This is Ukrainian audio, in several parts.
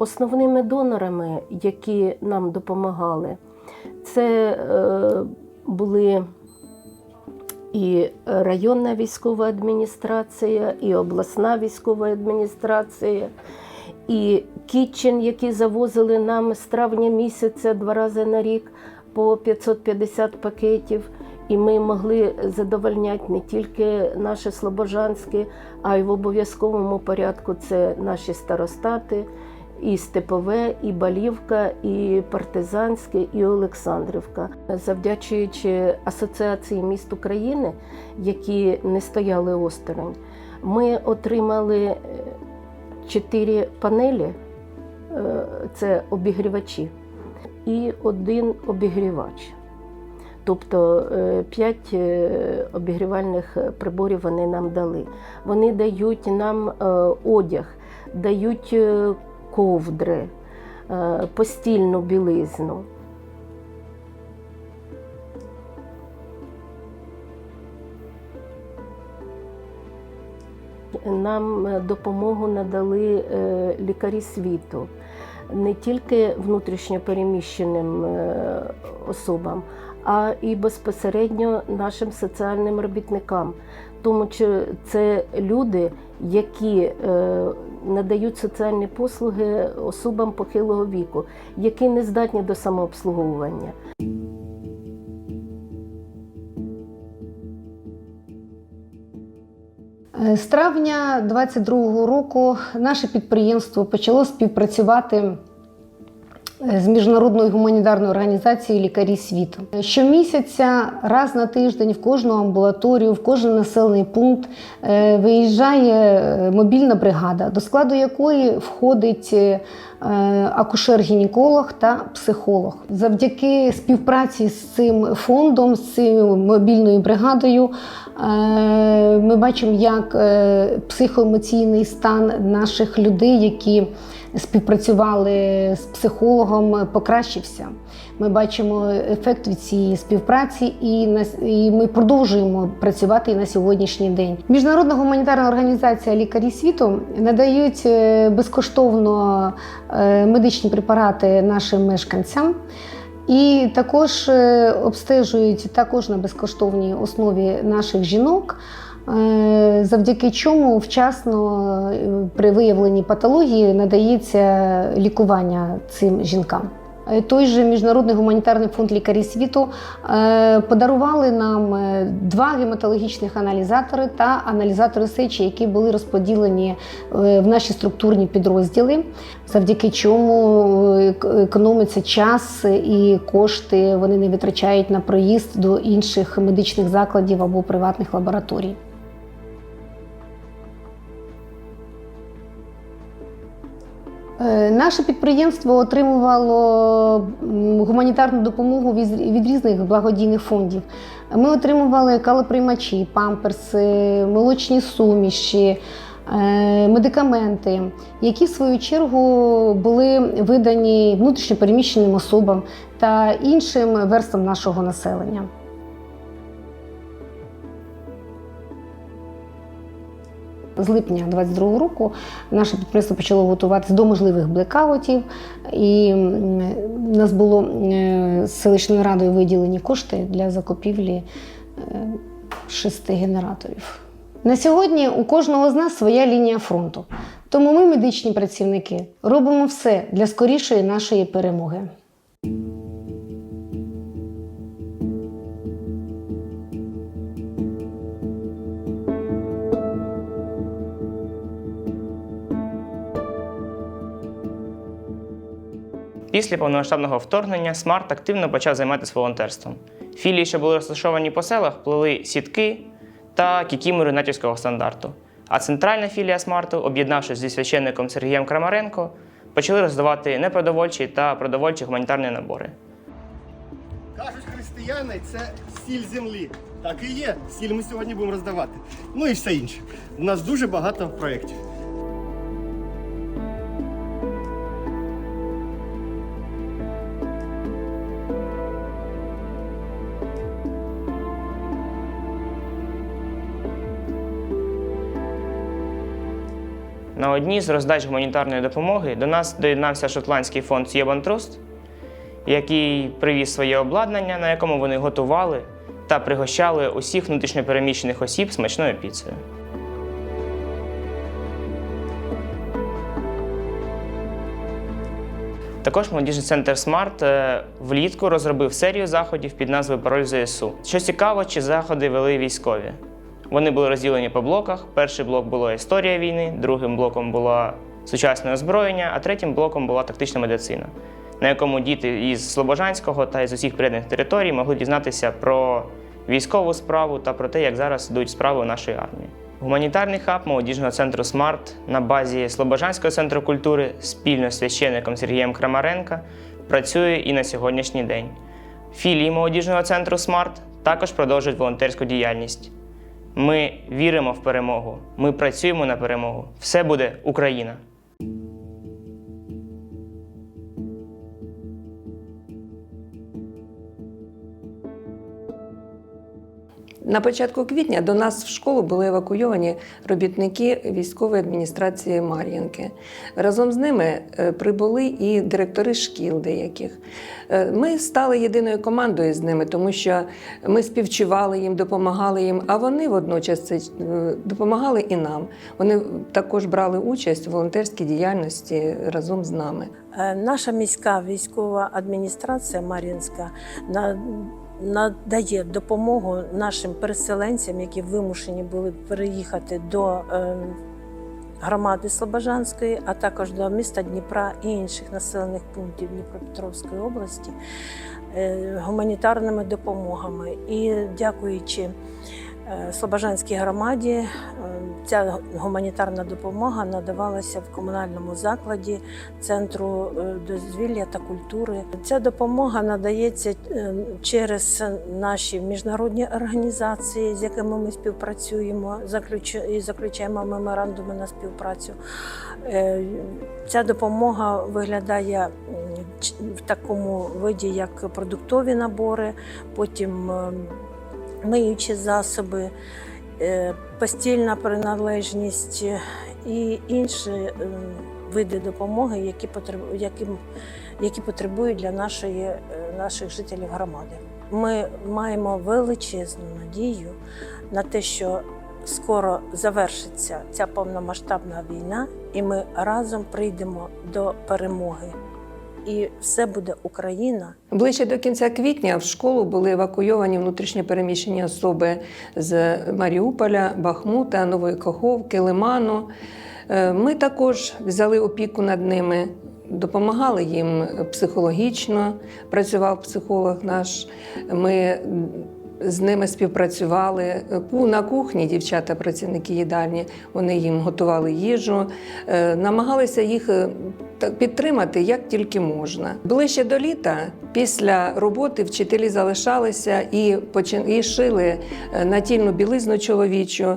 основними донорами, які нам допомагали, це е, були і районна військова адміністрація, і обласна військова адміністрація, і Кітчен, які завозили нам з травня місяця два рази на рік по 550 пакетів. І ми могли задовольняти не тільки наші слобожанські, а й в обов'язковому порядку це наші старостати, і Степове, і Балівка, і Партизанське, і Олександрівка. Завдячуючи Асоціації міст України, які не стояли осторонь, ми отримали е, чотири панелі, е, це обігрівачі, і один обігрівач. Тобто е, п'ять обігрівальних приборів вони нам дали. Вони дають нам одяг, дають ковдри, е, постільну білизну. Нам е, допомогу надали е, лікарі світу не тільки внутрішньопереміщеним е, особам, а і безпосередньо нашим соціальним робітникам. Тому що це люди, які е, надають соціальні послуги особам похилого віку, які не здатні до самообслуговування. Е, З травня 22-го року наше підприємство почало співпрацювати з міжнародною гуманітарною організацією Лікарі світу. Щомісяця, раз на тиждень, в кожну амбулаторію, в кожен населений пункт е, виїжджає е, мобільна бригада, до складу якої входить е, акушер-гінеколог та психолог. Завдяки співпраці з цим фондом, з цією мобільною бригадою, е, ми бачимо, як е, психоемоційний стан наших людей, які співпрацювали з психологом, покращився. Ми бачимо ефект від цієї співпраці, і і ми продовжуємо працювати і на сьогоднішній день. Міжнародна гуманітарна організація Лікарі світу надають е, безкоштовно е, медичні препарати нашим мешканцям. І також е, обстежують також на безкоштовній основі наших жінок, завдяки чому вчасно е, при виявленні патології надається лікування цим жінкам. Е, Той же Міжнародний гуманітарний фонд лікарі світу е, подарували нам е, два гематологічних аналізатори та аналізатори сечі, які були розподілені е, в наші структурні підрозділи, завдяки чому е, економиться час і кошти вони не витрачають на проїзд до інших медичних закладів або приватних лабораторій. Наше підприємство отримувало гуманітарну допомогу від від різних благодійних фондів. Ми отримували калоприймачі, памперси, молочні суміші, е, медикаменти, які в свою чергу були видані внутрішньопереміщеним особам та іншим верствам нашого населення. З липня 22-го року наше підприємство почало готуватися до можливих блекаутів, і у нас було е, з селищною радою виділені кошти для закупівлі е, шести генераторів. На сьогодні у кожного з нас своя лінія фронту. Тому ми, медичні працівники, робимо все для скорішої нашої перемоги. Після повномасштабного вторгнення Смарт активно почав займатися волонтерством. Філії, що були розташовані по селах, плели сітки та кікімори натівського стандарту. А центральна філія Смарту, об'єднавшись зі священником Сергієм Крамаренко, почали роздавати непродовольчі та продовольчі гуманітарні набори. Кажуть, християни це сіль землі. Так і є. Сіль ми сьогодні будемо роздавати. Ну і все інше. У нас дуже багато проєктів. На одній з роздач гуманітарної допомоги до нас доєднався шотландський фонд Єбан Труст, який привіз своє обладнання, на якому вони готували та пригощали усіх внутрішньопереміщених осіб смачною піцею. Також молодіжний центр Смарт е, влітку розробив серію заходів під назвою Пароль ЗСУ. Що цікаво, чи заходи вели військові. Вони були розділені по блоках. Перший блок було історія війни, другим блоком було сучасне озброєння, а третім блоком була тактична медицина, на якому діти із Слобожанського та із усіх приєднаних територій могли дізнатися про військову справу та про те, як зараз йдуть справи у нашої армії. Гуманітарний хаб молодіжного центру Смарт на базі Слобожанського центру культури спільно з священником Сергієм Крамаренка працює і на сьогоднішній день. Філії молодіжного центру Смарт також продовжують волонтерську діяльність. Ми віримо в перемогу. Ми працюємо на перемогу. Все буде Україна! На початку квітня до нас в школу були евакуйовані робітники військової адміністрації Мар'їнки. Разом з ними е, прибули і директори шкіл деяких. Е, Ми стали єдиною командою з ними, тому що ми співчували їм, допомагали їм, а вони водночас е, допомагали і нам. Вони також брали участь у волонтерській діяльності разом з нами. Наша міська військова адміністрація Мар'їнська на- надає допомогу нашим переселенцям, які вимушені були переїхати до е, громади Слобожанської, а також до міста Дніпра і інших населених пунктів Дніпропетровської області е, гуманітарними допомогами. І дякуючи Слобожанській громаді, е, ця гуманітарна допомога надавалася в комунальному закладі Центру е, дозвілля та культури. Ця допомога надається е, через наші міжнародні організації, з якими ми співпрацюємо, і заключаємо меморандуми на співпрацю. Е, Ця допомога виглядає в такому виді, як продуктові набори, потім е, миючі засоби, е, постільна приналежність і інші е, види допомоги, які яким- які потребують для нашої, е, наших жителів громади. Ми маємо величезну надію на те, що скоро завершиться ця повномасштабна війна, і ми разом прийдемо до перемоги. І все буде Україна. Ближче до кінця квітня в школу були евакуйовані внутрішньо переміщені особи з Маріуполя, Бахмута, Нової Каховки, Лиману. Е, Ми також взяли опіку над ними, допомагали їм психологічно. Працював психолог наш. Ми з ними співпрацювали Ку- на кухні. Дівчата, працівники їдальні, вони їм готували їжу, Е, намагалися їх е, підтримати як тільки можна. Ближче до літа, після роботи, вчителі залишалися і, шили е, натільну білизну чоловічу.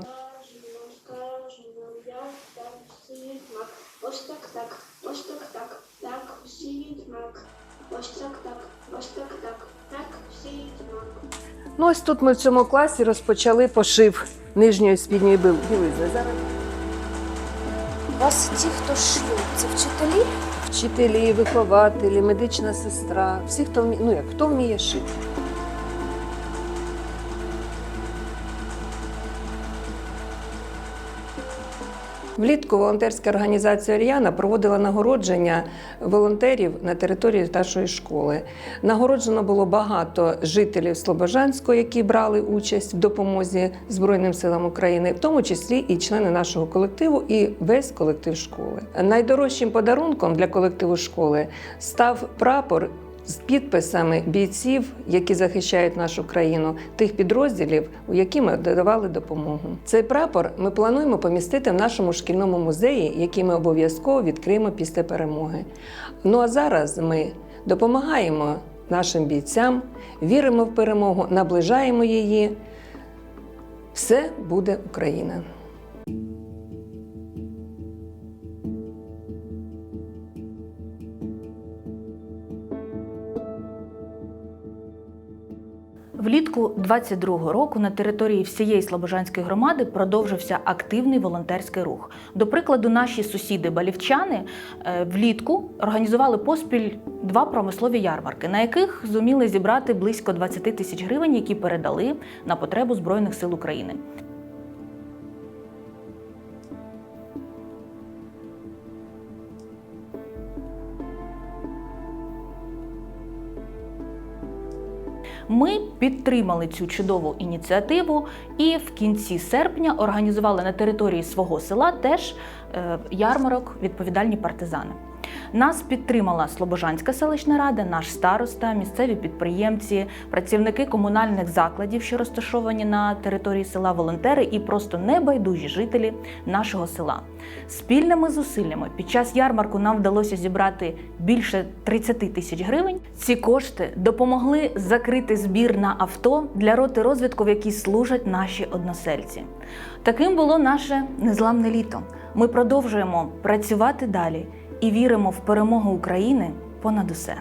Ну, ось тут ми в цьому класі розпочали пошив нижньої спідньої білизни. Зараз У вас ті, хто шив, це вчителі? вчителі, вихователі, медична сестра, всі, хто вміє, ну як хто вміє шити. Влітку волонтерська організація Оріана проводила нагородження волонтерів на території нашої школи. Нагороджено було багато жителів Слобожанського, які брали участь в допомозі Збройним силам України, в тому числі і члени нашого колективу, і весь колектив школи. Найдорожчим подарунком для колективу школи став прапор з підписами бійців, які захищають нашу країну, тих підрозділів, у які ми додавали допомогу. Цей прапор ми плануємо помістити в нашому шкільному музеї, який ми обов'язково відкриємо після перемоги. Ну а зараз ми допомагаємо нашим бійцям, віримо в перемогу, наближаємо її. Все буде Україна. Влітку 22-го року на території всієї Слобожанської громади продовжився активний волонтерський рух. До прикладу, наші сусіди балівчани е, влітку організували поспіль два промислові ярмарки, на яких зуміли зібрати близько 20 тисяч гривень, які передали на потребу Збройних сил України. Ми підтримали цю чудову ініціативу і в кінці серпня організували на території свого села теж е, ярмарок відповідальні партизани. Нас підтримала Слобожанська селищна рада, наш староста, місцеві підприємці, працівники комунальних закладів, що розташовані на території села, волонтери і просто небайдужі жителі нашого села. Спільними зусиллями під час ярмарку нам вдалося зібрати більше 30 тисяч гривень. Ці кошти допомогли закрити збір на авто для роти розвідку, в якій служать наші односельці. Таким було наше незламне літо. Ми продовжуємо працювати далі і віримо в перемогу України понад усе.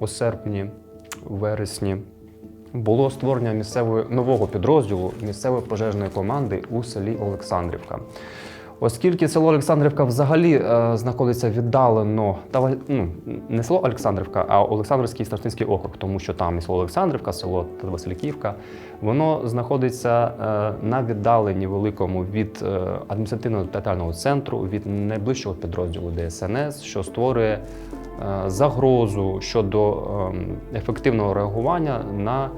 у серпні, вересні було створення місцевої нового підрозділу місцевої пожежної команди у селі Олександрівка. Оскільки село Олександрівка взагалі е, знаходиться віддалено, та ну, не село Олександрівка, а Олександрівський Старостинський округ, тому що там і село Олександрівка, село Васильківка, воно знаходиться е, на віддаленні великому від е, адміністративного театрального центру, від найближчого підрозділу ДСНС, що створює е, загрозу щодо ем, ефективного реагування на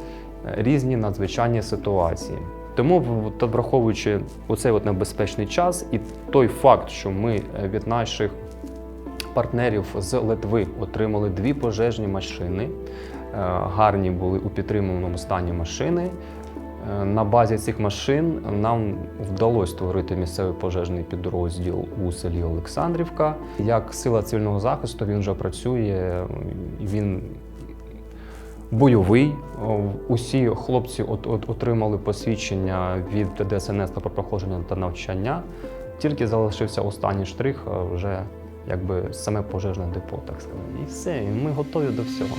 е, різні надзвичайні ситуації. Тому, в- враховуючи оцей от небезпечний час і той факт, що ми е, від наших партнерів з Литви отримали дві пожежні машини, е, гарні були у підтриманому стані машини. Е, На базі цих машин нам вдалося створити місцевий пожежний підрозділ у селі Олександрівка. Як сила цивільного захисту він вже працює, він бойовий. Усі хлопці от, от, отримали посвідчення від ДСНС про проходження та навчання. Тільки залишився останній штрих, вже якби саме пожежне депо, так сказати. І все, і ми готові до всього.